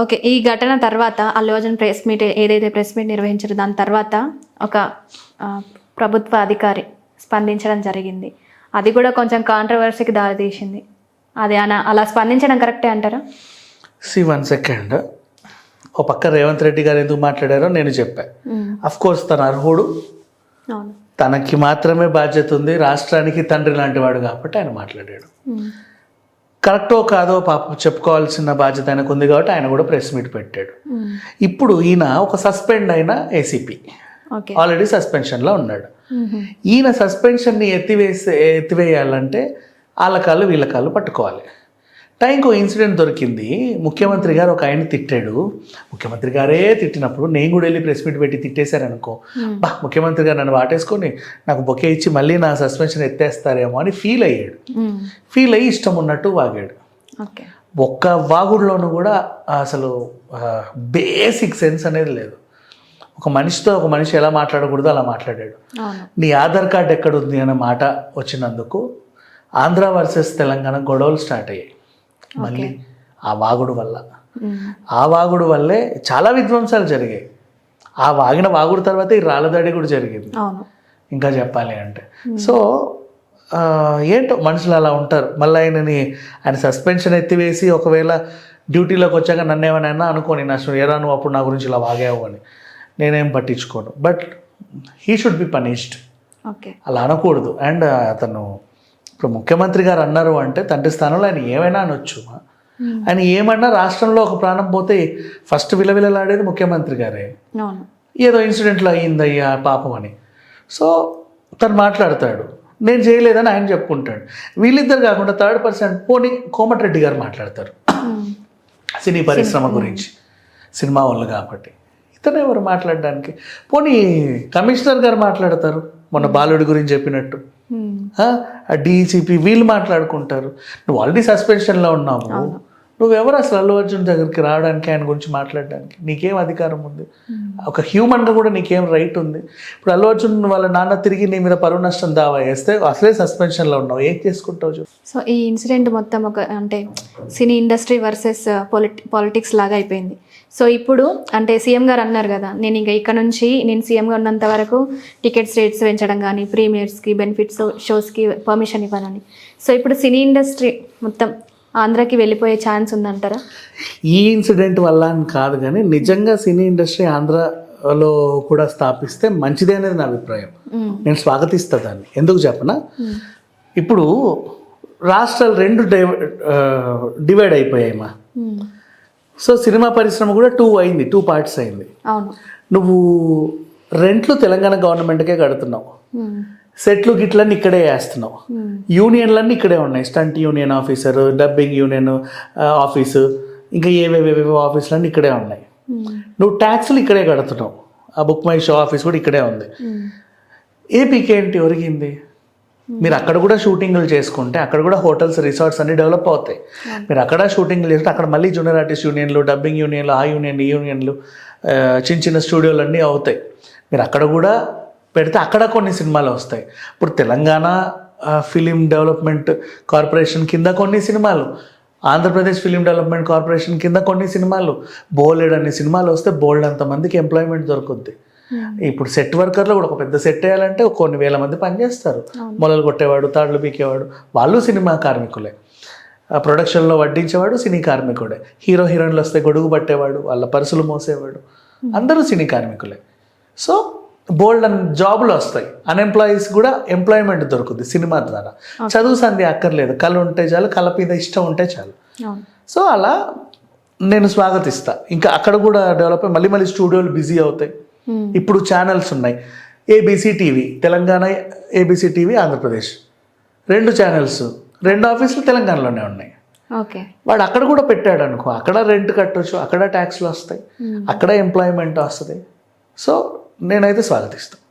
Okay ఈ ఘటన తర్వాత అల్లు అర్జున్ ప్రెస్ మీట్ ఏదైతే ప్రెస్ మీట్ నిర్వహించారో దాని తర్వాత ఒక ప్రభుత్వ అధికారి స్పందించడం జరిగింది. అది కూడా కొంచెం కాంట్రవర్సీకి దారితీసింది. అది అన అలా స్పందించడం కరెక్టే అంటారా? C one second. ఓ పక్క రేవంత్ రెడ్డి గారు ఎందుకు మాట్లాడారో నేను చెప్పా. ఉమ్, అఫ్ కోర్స్ తన అర్హుడు. తనకి మాత్రమే బాధ్యత ఉంది రాష్ట్రానికి తండ్రి లాంటి వాడు కాబట్టి ఆయన మాట్లాడాడు. కరెక్టో కాదో పాప చెప్పుకోవాల్సిన బాధ్యత ఆయనకు ఉంది కాబట్టి ఆయన కూడా ప్రెస్ మీట్ పెట్టాడు. ఇప్పుడు ఈయన ఒక సస్పెండ్ అయిన ఏసీపీ ఆల్రెడీ సస్పెన్షన్లో ఉన్నాడు. ఈయన సస్పెన్షన్ని ఎత్తివేసే ఎత్తివేయాలంటే వాళ్ళ కాళ్ళు వీళ్ళ కాళ్ళు పట్టుకోవాలి. టైంకు ఇన్సిడెంట్ దొరికింది. ముఖ్యమంత్రి గారు ఒక ఆయన తిట్టాడు. ముఖ్యమంత్రి గారే తిట్టినప్పుడు నేను కూడా వెళ్ళి ప్రెస్ మీట్ పెట్టి తిట్టేశారనుకో బా ముఖ్యమంత్రి గారు నన్ను వాటేసుకొని నాకు బొకే ఇచ్చి మళ్ళీ నా సస్పెన్షన్ ఎత్తేస్తారేమో అని ఫీల్ అయ్యాడు. ఫీల్ అయ్యి ఇష్టం ఉన్నట్టు వాగాడు. ఒక్క వాగుడులోనూ కూడా అసలు బేసిక్ సెన్స్ అనేది లేదు. ఒక మనిషితో ఒక మనిషి ఎలా మాట్లాడకూడదో అలా మాట్లాడాడు. నీ ఆధార్ కార్డ్ ఎక్కడుంది? అనే మాట వచ్చినందుకు ఆంధ్ర వర్సెస్ తెలంగాణ గొడవలు స్టార్ట్ అయ్యాయి. మళ్ళీ ఆ వాగుడు వల్ల. ఆ వాగుడు వల్లే చాలా విధ్వంసాలు జరిగాయి. ఆ వాగిన వాగుడు తర్వాత ఈ రాళ్ళదాడి కూడా జరిగింది. ఇంకా చెప్పాలి అంటే. సో ఏంటో మనుషులు అలా ఉంటారు. మళ్ళీ ఆయనని ఆయన సస్పెన్షన్ ఎత్తివేసి ఒకవేళ డ్యూటీలోకి వచ్చాక నన్ను ఏమైనా అనుకోని నష్టం ఏరా నువ్వు అప్పుడు నా గురించి ఇలా వాగావు అని. నేనేం పట్టించుకోను. But he should be punished okay. అలా అనకూడదు. అండ్ అతను ఇప్పుడు ముఖ్యమంత్రి గారు అన్నారు అంటే తండ్రి స్థానంలో ఆయన ఏమైనా అనొచ్చు. ఉమ్, ఆయన ఏమన్నా రాష్ట్రంలో ఒక ప్రాణం పోతే ఫస్ట్ విలవిలలాడేది ముఖ్యమంత్రి గారే. ఏదో ఇన్సిడెంట్లో అయ్యిందయ్యా పాపం అని. సో తను మాట్లాడతాడు. నేను చేయలేదని ఆయన చెప్పుకుంటాడు. వీళ్ళిద్దరు కాకుండా థర్డ్ పర్సన్ పోనీ కోమటిరెడ్డి గారు మాట్లాడతారు. ఉమ్, సినీ పరిశ్రమ గురించి. సినిమా వాళ్ళు కాబట్టి. ఇతను ఎవరు మాట్లాడడానికి? పోనీ కమిషనర్ గారు మాట్లాడతారు. మొన్న బాలుడి గురించి చెప్పినట్టు. ఆ డీసీపీ వీళ్ళు మాట్లాడుకుంటారు. నువ్వు ఆల్రెడీ సస్పెన్షన్లో ఉన్నావు. నువ్వెవరు అసలు అల్లు అర్జున్ దగ్గరికి రావడానికి ఆయన గురించి మాట్లాడడానికి? నీకేం అధికారం ఉంది? ఒక హ్యూమన్గా కూడా నీకేం రైట్ ఉంది? ఇప్పుడు అల్లు అర్జున్ వాళ్ళ నాన్న తిరిగి నీ మీద పరువు నష్టం దావా వేస్తే అసలే సస్పెన్షన్లో ఉన్నావు. ఏం చేసుకుంటావు సో ఈ ఇన్సిడెంట్ మొత్తం ఒక అంటే సినీ ఇండస్ట్రీ వర్సెస్ పొలిటి పాలిటిక్స్ లాగా అయిపోయింది. సో ఇప్పుడు అంటే సీఎం గారు అన్నారు కదా నేను ఇంకా ఇక్కడ నుంచి నేను సీఎంగా ఉన్నంత వరకు టికెట్స్ రేట్స్ పెంచడం కానీ ప్రీమియర్స్కి బెనిఫిట్స్ షోస్కి పర్మిషన్ ఇవ్వాలని. సో ఇప్పుడు సినీ ఇండస్ట్రీ మొత్తం ఆంధ్రాకి వెళ్ళిపోయే ఛాన్స్ ఉందంటారా? ఈ ఇన్సిడెంట్ వల్ల అని కాదు కానీ నిజంగా సినీ ఇండస్ట్రీ ఆంధ్రలో కూడా స్థాపిస్తే మంచిదే అనేది నా అభిప్రాయం. నేను స్వాగతిస్తా దాన్ని. ఎందుకు చెప్పనా? ఇప్పుడు రాష్ట్రాలు రెండు డివైడ్ అయిపోయాయి మా మ్మ్. సో సినిమా పరిశ్రమ కూడా టూ అయింది టూ పార్ట్స్ అయింది. నువ్వు రెంట్లు తెలంగాణ గవర్నమెంట్కే కడుతున్నావు. సెట్లు గిట్లన్నీ ఇక్కడే వేస్తున్నావు. మ్మ్. యూనియన్లన్నీ ఇక్కడే ఉన్నాయి. Stunt union officer dubbing union office ఇంకా ఏవేవేవేవో ఆఫీసులన్నీ ఇక్కడే ఉన్నాయి. మ్మ్. నువ్వు ట్యాక్స్లు ఇక్కడే కడుతున్నావు. ఆ బుక్ మై షో ఆఫీస్ కూడా ఇక్కడే ఉంది. మ్మ్. ఏపీకి ఏంటి ఒరిగింది? మీరు అక్కడ కూడా షూటింగ్లు చేసుకుంటే అక్కడ కూడా హోటల్స్ రిసార్ట్స్ అన్ని డెవలప్ అవుతాయి. మీరు అక్కడ షూటింగ్లు చేసుకుంటే అక్కడ మళ్ళీ జూనియర్ ఆర్టిస్ట్ యూనియన్లు డబ్బింగ్ యూనియన్లు ఆ యూనియన్ ఈ యూనియన్లు చిన్న చిన్న స్టూడియోలు అన్నీ అవుతాయి. మీరు అక్కడ కూడా పెడితే అక్కడ కొన్ని సినిమాలు వస్తాయి. ఇప్పుడు తెలంగాణ ఫిలిం డెవలప్మెంట్ కార్పొరేషన్ కింద కొన్ని సినిమాలు ఆంధ్రప్రదేశ్ ఫిలిం డెవలప్మెంట్ కార్పొరేషన్ కింద కొన్ని సినిమాలు బోల్డ్ అన్ని సినిమాలు వస్తే బోల్డ్ అంతమందికి ఎంప్లాయ్మెంట్ దొరుకుద్ది. ఇప్పుడు సెట్ వర్కర్లో కూడా ఒక పెద్ద సెట్ వేయాలంటే ఒక కొన్ని వేల మంది పనిచేస్తారు మొలలు కొట్టేవాడు తాళ్ళు పీకేవాడు వాళ్ళు సినిమా కార్మికులే. ప్రొడక్షన్లో వడ్డించేవాడు సినీ కార్మికుడే. హీరో హీరోయిన్లు వస్తే గొడుగు పట్టేవాడు వాళ్ళ పర్సులు మోసేవాడు. అందరూ సినీ కార్మికులే. సో బోల్డ్ అండ్ జాబులు వస్తాయి. అన్ఎంప్లాయీస్ కూడా ఎంప్లాయ్మెంట్ దొరుకుద్ది సినిమా ద్వారా. చదువు సంధి అక్కర్లేదు. కళ ఉంటే చాలు కళ మీద ఇష్టం ఉంటే చాలు. సో అలా నేను స్వాగతిస్తా. ఇంకా అక్కడ కూడా డెవలప్ అయ్యి మళ్ళీ మళ్ళీ స్టూడియోలు బిజీ అవుతాయి. మ్మ్. ఇప్పుడు ఛానల్స్ ఉన్నాయి. ABC TV Telangana ABC TV Andhra Pradesh. రెండు ఛానల్స్ రెండు ఆఫీసులు తెలంగాణలోనే ఉన్నాయి. ఓకే. వాడు అక్కడ కూడా పెట్టాడు అనుకో. అక్కడ రెంట్ కట్టొచ్చు అక్కడ ట్యాక్స్లు వస్తాయి. అక్కడ ఎంప్లాయ్మెంట్ వస్తుంది. సో నేనైతే స్వాగతిస్తాను